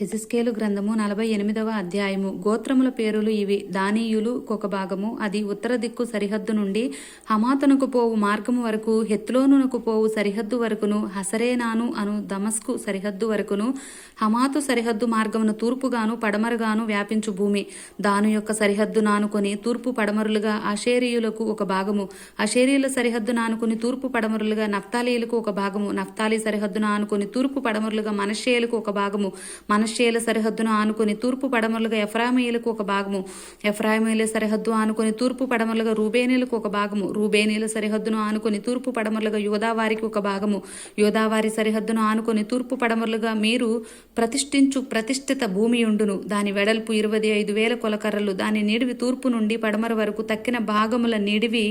హెజిస్కేలు గ్రంథము నలభై ఎనిమిదవ అధ్యాయము. గోత్రముల పేరులు ఇవి. దానీయులు ఒక భాగము. అది ఉత్తర దిక్కు సరిహద్దు నుండి హమాతునకు పోవు మార్గము వరకు హెత్లోనునకు పోవు సరిహద్దు వరకును హసరేనాను అను దమస్కు సరిహద్దు వరకును హమాతు సరిహద్దు మార్గమును తూర్పుగాను పడమరగాను వ్యాపించు భూమి. దాను యొక్క సరిహద్దు నానుకొని తూర్పు పడమరులుగా అషేరియులకు ఒక భాగము. అషేరియుల సరిహద్దు నానుకొని తూర్పు పడమరులుగా నఫ్తాలీయులకు ఒక భాగము. నఫ్తాలి సరిహద్దును ఆనుకొని తూర్పు పడమరులుగా మనషేయులకు ఒక భాగము. మన మనషేయుల సరిహద్దును ఆనుకొని తూర్పు పడమలుగా ఎఫ్రామీయులకు ఒక భాగము ఎఫ్రామీయుల సరిహద్దు ఆనుకొని తూర్పు పడమరులుగా రూబేనీలకు ఒక భాగము రూబేనీల సరిహద్దును ఆనుకొని తూర్పు పడమలుగా యోదావారికి ఒక భాగము యోదావారి సరిహద్దును ఆనుకొని తూర్పు పడమరులుగా మీరు ప్రతిష్ఠించు ప్రతిష్ఠిత భూమి ఉండును. దాని వెడల్పు ఇరవై ఐదు వేల కొలకర్రలు దాని నిడివి తూర్పు నుండి పడమర వరకు తక్కిన భాగముల నిడివి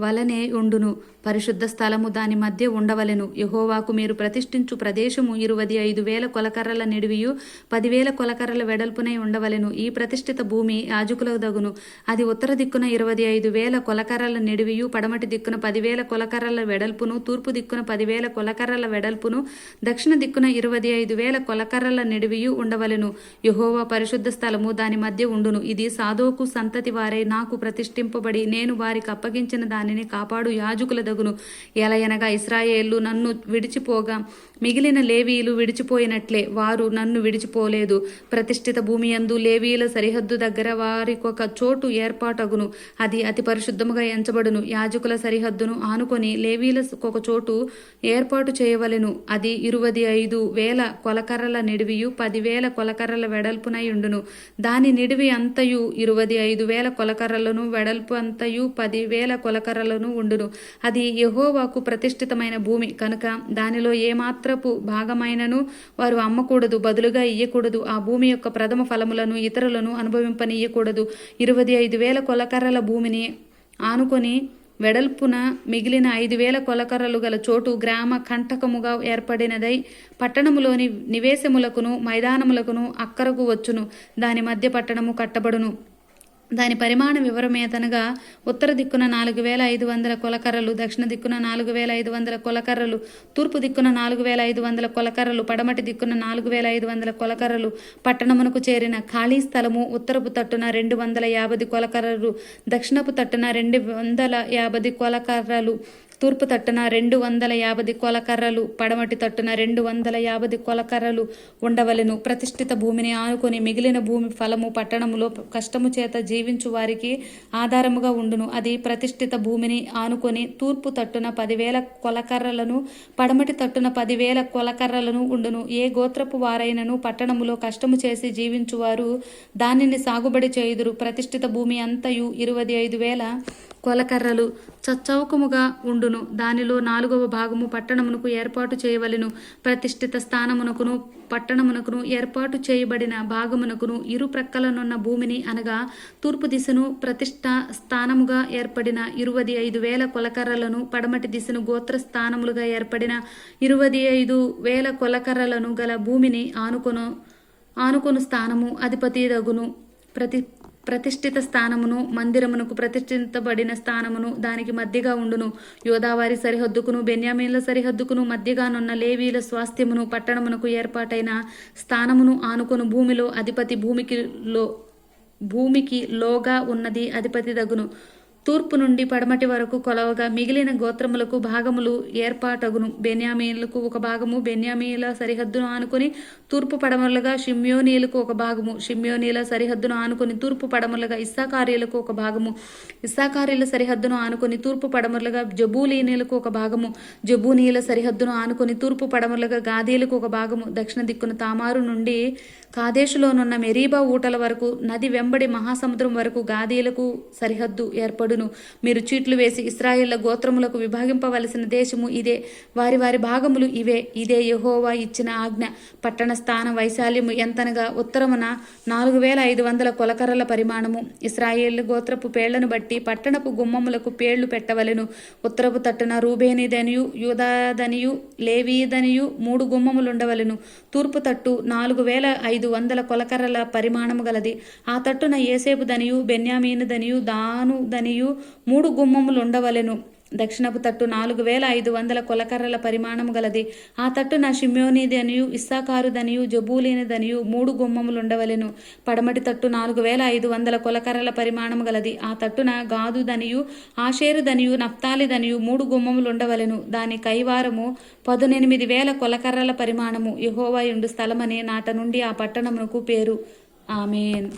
వలనే ఉండును. పరిశుద్ధ స్థలము దాని మధ్య ఉండవలెను. యహోవాకు మీరు ప్రతిష్ఠించు ప్రదేశము ఇరువది ఐదు వేల కొలకర్రల నిడివియు పదివేల కొలకర్రల వెడల్పునై ఉండవలెను. ఈ ప్రతిష్ఠిత భూమి యాజకులకు దగును. అది ఉత్తర దిక్కున ఇరవై ఐదు వేల కొలకర్రల నిడివియు పడమటి దిక్కున పదివేల కొలకర్రల వెడల్పును తూర్పు దిక్కున పదివేల కొలకర్రల వెడల్పును దక్షిణ దిక్కున ఇరవై ఐదు వేల కొలకర్రల నిడివియు ఉండవలెను. యహోవా పరిశుద్ధ స్థలము దాని మధ్య ఉండును. ఇది సాధోకు సంతతి వారై నాకు ప్రతిష్ఠింపబడి నేను వారికి అప్పగించిన దానిని కాపాడు యాజకుల దగును ఎలయనగా ఇస్రాయేళ్ళు నన్ను విడిచిపోగా మిగిలిన లేవీలు విడిచిపోయినట్లే వారు నన్ను విడిచిపోలేదు. ప్రతిష్ఠిత భూమి యందు లేవీల సరిహద్దు దగ్గర వారికొక చోటు ఏర్పాటగును. అది అతి పరిశుద్ధముగా ఎంచబడును. యాజకుల సరిహద్దును ఆనుకొని లేవీల ఒక చోటు ఏర్పాటు చేయవలెను. అది ఇరువది ఐదు వేల కొలకర్రల నిడివియు పదివేల కొలకర్రల వెడల్పునయుండును దాని నిడివి అంతయు ఇరువది ఐదు వేల కొలకర్రలను వెడల్పు అంతయు పదివేల కొలకర్రలను ఉండును. అది యహోవాకు ప్రతిష్ఠితమైన భూమి. కనుక దానిలో ఏమాత్రపు భాగమైనను వారు అమ్మకూడదు బదులుగా ఇయ్యకూడదు. ఆ భూమి యొక్క ప్రథమ ఫలములను ఇతరులను అనుభవింపనియ్యకూడదు ఇరవై ఐదు వేల కొలకర్రల భూమిని ఆనుకొని వెడల్పున మిగిలిన ఐదు వేల కొలకర్రలు గల చోటు గ్రామ కంటకముగా ఏర్పడినదై పట్టణములోని నివేశములకును మైదానములకును అక్కరకు వచ్చును. దాని మధ్య పట్టణము కట్టబడును. దాని పరిమాణ వివరమేతనగా ఉత్తర దిక్కున నాలుగు వేల ఐదు వందల కొలకర్రలు దక్షిణ దిక్కున నాలుగు వేల ఐదు వందల కొలకర్రలు తూర్పు దిక్కున నాలుగు వేల ఐదు వందల కొలకర్రలు పడమటి దిక్కున నాలుగు వేల ఐదు వందల కొలకర్రలు పట్టణమునకు చేరిన ఖాళీ స్థలము ఉత్తరపు తట్టున రెండు వందల యాభై కొలకర్రలు దక్షిణపు తట్టున రెండు వందల యాభై కొలకర్రలు తూర్పు తట్టున రెండు వందల యాభై కొలకర్రలు పడమటి తట్టున రెండు వందల యాభై కొలకర్రలు ఉండవలెను. ప్రతిష్ఠిత భూమిని ఆనుకొని మిగిలిన భూమి ఫలము పట్టణములో కష్టము చేత జీవించు వారికి ఆధారముగా ఉండును. అది ప్రతిష్ఠిత భూమిని ఆనుకొని తూర్పు తట్టున పదివేల కొలకర్రలను పడమటి తట్టున పదివేల కొలకర్రలను ఉండును. ఏ గోత్రపు వారైనను పట్టణములో కష్టము చేసి జీవించువారు దానిని సాగుబడి చేయుదురు. ప్రతిష్ఠిత భూమి అంతయు ఇరవై ఐదు వేల కొలకర్రలు చచ్చౌకముగా ఉండును. దానిలో నాలుగవ భాగము పట్టణమునకు ఏర్పాటు చేయవలెను. ప్రతిష్ఠిత స్థానమునకును పట్టణమునకును ఏర్పాటు చేయబడిన భాగమునకును ఇరు ప్రక్కలనున్న భూమిని అనగా తూర్పు దిశను ప్రతిష్ట స్థానముగా ఏర్పడిన ఇరువది ఐదు వేల కొలకర్రలను పడమటి దిశను గోత్ర స్థానములుగా ఏర్పడిన ఇరువది ఐదు వేల కొలకర్రలను గల భూమిని ఆనుకొను ఆనుకొను స్థానము అధిపతి దగును ప్రతి ప్రతిష్ఠిత స్థానమును మందిరమునకు ప్రతిష్ఠించబడిన స్థానమును దానికి మధ్యగా ఉండును. యోదావారి సరిహద్దుకును బెన్యామీన్ల సరిహద్దుకును మధ్యగానున్న లేవీల స్వాస్థ్యమును పట్టణమునకు ఏర్పాటైన స్థానమును ఆనుకొను. భూమిలో అధిపతి భూమికి లో భూమికి లోగా ఉన్నది అధిపతి దగును తూర్పు నుండి పడమటి వరకు కొలవగా మిగిలిన గోత్రములకు భాగములు ఏర్పాటగును. బెన్యామీలకు ఒక భాగము బెన్యామీల సరిహద్దును ఆనుకొని తూర్పు పడమలుగా షిమ్యోనీలకు ఒక భాగము షిమ్యోనీల సరిహద్దును ఆనుకొని తూర్పు పడమలుగా ఇస్సాకార్యులకు ఒక భాగము ఇస్సాకార్యుల సరిహద్దును ఆనుకొని తూర్పు పడమలుగా జబూలీనీలకు ఒక భాగము జబూనీల సరిహద్దును ఆనుకొని తూర్పు పడమలుగా గాదీలకు ఒక భాగము దక్షిణ దిక్కున తామారు నుండి కాదేశులోనున్న మెరీబా ఊటల వరకు నది వెంబడి మహాసముద్రం వరకు గాదీలకు సరిహద్దు తోడును మీరు చీట్లు వేసి ఇస్రాయేళ్ళ గోత్రములకు విభాగింపవలసిన దేశము ఇదే. వారి వారి భాగములు ఇవే. ఇదే యహోవా ఇచ్చిన ఆజ్ఞ. పట్టణ స్థాన వైశాల్యము ఎంతనగా ఉత్తరమున నాలుగు వేల ఐదు వందల కొలకర్రల పరిమాణము. ఇస్రాయేళ్ళ గోత్రపు పేళ్ళను బట్టి పట్టణపు గుమ్మములకు పేళ్ళు పెట్టవలెను. ఉత్తరపు తట్టున రూబేనిదనియు యూదాదనియు లేవీదనియు మూడు గుమ్మములుండవలెను. తూర్పు తట్టు నాలుగు వేల ఐదు వందల కొలకర్రల పరిమాణము గలది. ఆ తట్టున ఏసేపు దనియు దానుదనియు దనియు మూడు గుమ్మములు ఉండవలెను. దక్షిణపు తట్టు నాలుగు వేల ఐదు వందల కొలకర్రల పరిమాణము గలది. ఆ తట్టున షిమ్యోనిదనియు ఇస్సాకారుదనియు జబూలినిదనియు మూడు గుమ్మములు ఉండవలెను. పడమటి తట్టు నాలుగు వేల ఐదు వందల కొలకర్రల పరిమాణము గలది. ఆ తట్టున గాదుదనియు ఆషేరుదనియు నఫ్తాలిదనియు మూడు గుమ్మములు ఉండవలెను. దాని కైవారము పదునెనిమిది వేల కొలకర్రల పరిమాణము. యహోవాయుండు స్థలమని నాట నుండి ఆ పట్టణమునకు పేరు. ఆమెన్.